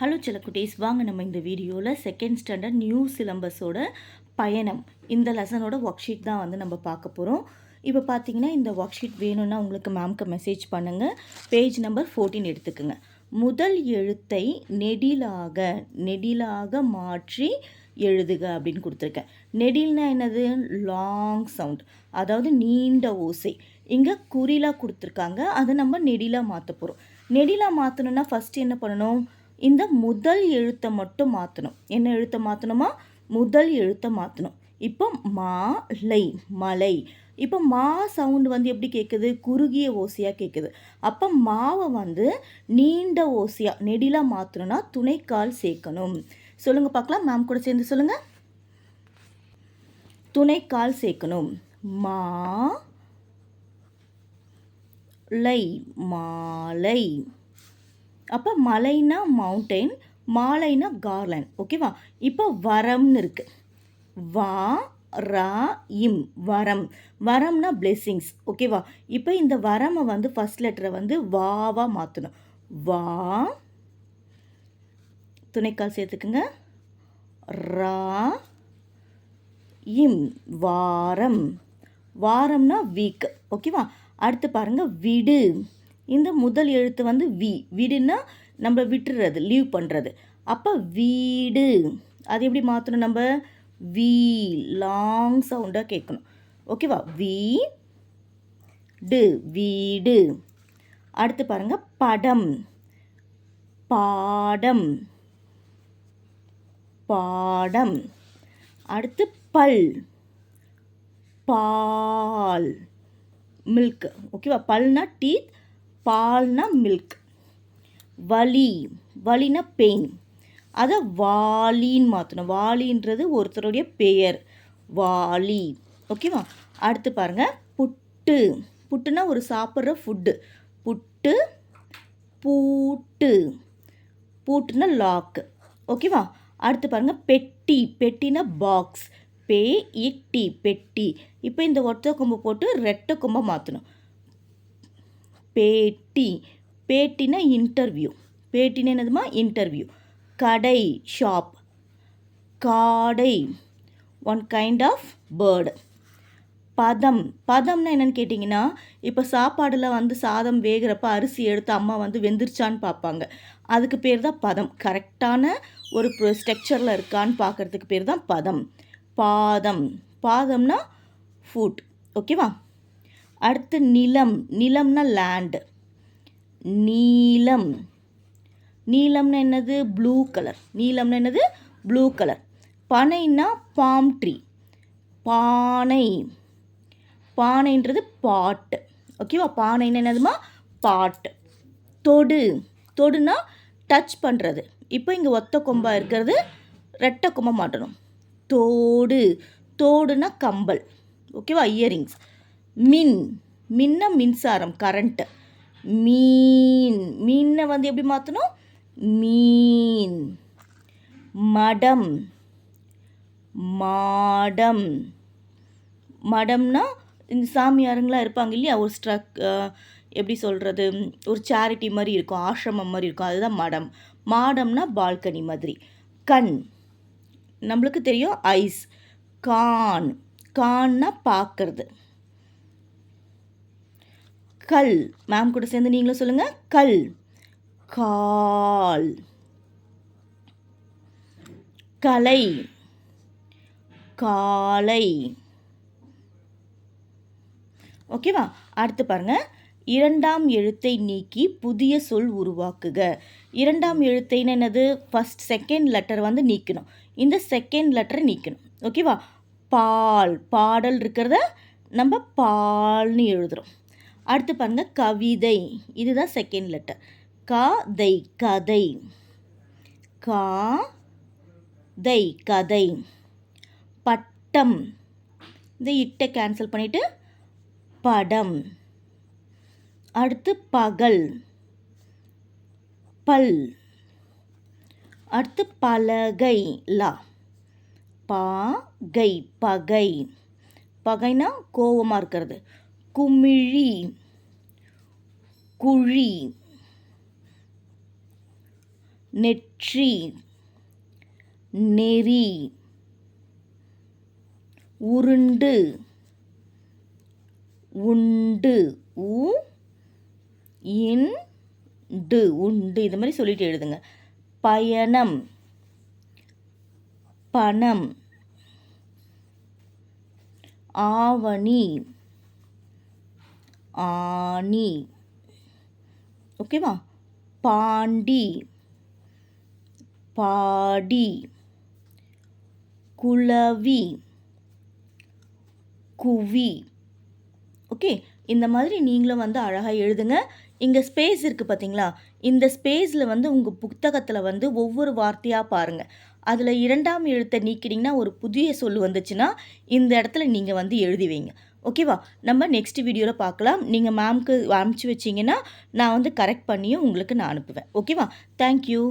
Hello செல்லக்குட்டீஸ் வாங்க நம்ம இந்த வீடியோவில் செகண்ட் ஸ்டாண்டர்ட் நியூ சிலம்பஸோட பயணம். இந்த லெசனோட ஒர்க் ஷீட் தான் வந்து நம்ம பார்க்க போகிறோம் இப்போ பார்த்தீங்கன்னா இந்த ஒர்க் ஷீட் வேணும்னா உங்களுக்கு மேம்க்கு மெசேஜ் பண்ணுங்கள் பேஜ் நம்பர் ஃபோர்டீன் எடுத்துக்கோங்க. முதல் எழுத்தை நெடிலாக நெடிலாக மாற்றி எழுதுக அப்படின்னு கொடுத்துருக்கேன். நெடில்னா என்னது? லாங் சவுண்ட் அதாவது நீண்ட ஓசை. இங்கே குறிலாக கொடுத்துருக்காங்க. அதை நம்ம நெடிலாக மாற்ற போகிறோம் நெடிலாக மாற்றணும்னா ஃபஸ்ட்டு என்ன பண்ணணும்? இந்த முதல் எழுத்தை மட்டும் மாற்றணும் என்ன எழுத்தை மாற்றணுமா முதல் எழுத்தை மாற்றணும் இப்போ மாலை மலை. இப்போ மா சவுண்டு வந்து எப்படி கேட்குது குறுகிய ஓசையாக கேட்குது அப்போ மாவை வந்து நீண்ட ஓசையாக நெடிலாக மாற்றணும்னா துணைக்கால் சேர்க்கணும். சொல்லுங்கள் பார்க்கலாம். மேம் கூட சேர்ந்து சொல்லுங்கள் துணைக்கால் சேர்க்கணும். மா லை மாலை. அப்போ மலைனா மவுண்டைன் மாலைனா கார்லன் ஓகேவா இப்போ வரம்னு இருக்குது வா ரா இம் வரம். வரம்னா பிளெஸ்ஸிங்ஸ் ஓகேவா இப்போ இந்த வரமை வந்து ஃபஸ்ட் லெட்டரை வந்து வாவாக மாற்றணும் வா துணைக்கால் சேர்த்துக்குங்க. ரா இம் வாரம். வாரம்னா வீக் ஓகேவா அடுத்து பாருங்கள் விடு. இந்த முதல் எழுத்து வந்து வி. வீடுன்னா நம்ம விட்டுறது லீவ் பண்ணுறது அப்போ வீடு அது எப்படி மாற்றணும் நம்ம? வி லாங் சவுண்டாக கேட்கணும். ஓகேவா வீ? டு வீடு. அடுத்து பாருங்கள் படம். பாடம். பாடம். அடுத்து பல். பால். மில்க் ஓகேவா பல்னா டீத் பால்னா மில்க் வலி வலினா பெயின் அதை வாலின்னு மாற்றணும் வாலின்றது ஒருத்தருடைய பெயர். வாலி. ஓகேவா அடுத்து பாருங்கள் புட்டு. புட்டுனா ஒரு சாப்பிட்ற ஃபுட்டு புட்டு பூட்டு. பூட்டுனா லாக்கு ஓகேவா அடுத்து பாருங்கள் பெட்டி. பெட்டினா பாக்ஸ் பே இட்டி பெட்டி. இப்போ இந்த ஒற்றை கொம்பு போட்டு ரெட்டை கொம்பை மாற்றணும் பேட்டி. பேட்டினா இன்டர்வியூ. பேட்டினா என்னதுமா? இன்டர்வியூ. கடை ஷாப். காடை. ஒன் கைண்ட் ஆஃப் பேர்டு பதம். பதம்னா என்னென்னு கேட்டிங்கன்னா இப்போ சாப்பாடில் வந்து சாதம் வேகிறப்ப அரிசி எடுத்து அம்மா வந்து வெந்துருச்சான்னு பார்ப்பாங்க அதுக்கு பேர் தான் பதம். கரெக்டான ஒரு ஸ்ட்ரக்சரில் இருக்கான்னு பார்க்குறதுக்கு பேர் தான் பதம். பாதம். பாதம்னா ஃபுட் ஓகேவா அடுத்து நிலம். நிலம்னா லேண்டு நீலம் நீலம்னா என்னது? ப்ளூ கலர் நீலம்னா என்னது? ப்ளூ கலர் பனைன்னா பாம் ட்ரீ பானை. பானைன்றது பாட்டு ஓகேவா பானைன்னு என்னதுமா? பாட்டு தொடு. தொடுனா டச் பண்ணுறது இப்போ இங்கே ஒத்த கொம்பாக இருக்கிறது. ரெட்டை கொம்பை மாட்டணும். தோடு. தோடுனா கம்பல். ஓகேவா இயரிங்ஸ் மின் மின்ன மின்சாரம் கரண்ட்டு மீன். மீனை வந்து எப்படி மாற்றணும் மீன். மடம். மாடம். மடம்னா இந்த சாமியாருங்களாம் இருப்பாங்க இல்லையா? ஒரு ஸ்ட்ரக் எப்படி சொல்கிறது ஒரு சேரிட்டி மாதிரி இருக்கும் ஆசிரமம் மாதிரி இருக்கும். அதுதான் மடம். மாடம்னா பால்கனி மாதிரி. கண். நம்மளுக்கு தெரியும் ஐஸ். கான். கான்னா பார்க்கறது. கல். மேம் கூட சேர்ந்து நீங்களும் சொல்லுங்கள் கல். கால். கலை. காலை. ஓகேவா அடுத்து பாருங்கள் இரண்டாம் எழுத்தை நீக்கி புதிய சொல் உருவாக்குக. இரண்டாம் எழுத்தைன்னு என்னது? ஃபஸ்ட் செகண்ட் லெட்டர் வந்து நீக்கணும். இந்த செகண்ட் லெட்டரை நீக்கணும். ஓகேவா பால். பாடல் இருக்கிறத நம்ம பால்னு எழுதுகிறோம் அடுத்து பாருங்க கவிதை. இதுதான் செகண்ட் லெட்டர் கதை கதை. கா தை கதை. பட்டம். இந்த இட்டை கேன்சல் பண்ணிவிட்டு படம். அடுத்து பகல். பல். அடுத்து பலகை. லா. பாகை பகை. பகைனா கோவமாக இருக்கிறது. குமிழி குழி நெற்றி நெறி உருண்டு உண்டு உ இண்டு உண்டு. இது மாதிரி சொல்லிட்டு எழுதுங்க. பயணம் பணம் ஆவணி ஆணி. ஓகேவா பாண்டி. பாடி. குளவி குவி. ஓகே இந்த மாதிரி நீங்களும் வந்து அழகாக எழுதுங்க. இங்கே ஸ்பேஸ் இருக்குது பார்த்தீங்களா இந்த ஸ்பேஸில் வந்து உங்கள் புத்தகத்தில் வந்து ஒவ்வொரு வார்த்தையாக பாருங்கள் அதில் இரண்டாம் எழுத்தை நீக்கிட்டிங்கன்னா ஒரு புதிய சொல் வந்துச்சுன்னா இந்த இடத்துல நீங்கள் வந்து எழுதி வைங்க. ஓகேவா நம்ம நெக்ஸ்ட் வீடியோவில் பார்க்கலாம். நீங்கள் மேம்க்கு அனுப்பிச்சி வச்சிங்கன்னா நான் வந்து கரெக்ட் பண்ணியும் உங்களுக்கு நான் அனுப்புவேன். ஓகேவா தேங்க்யூ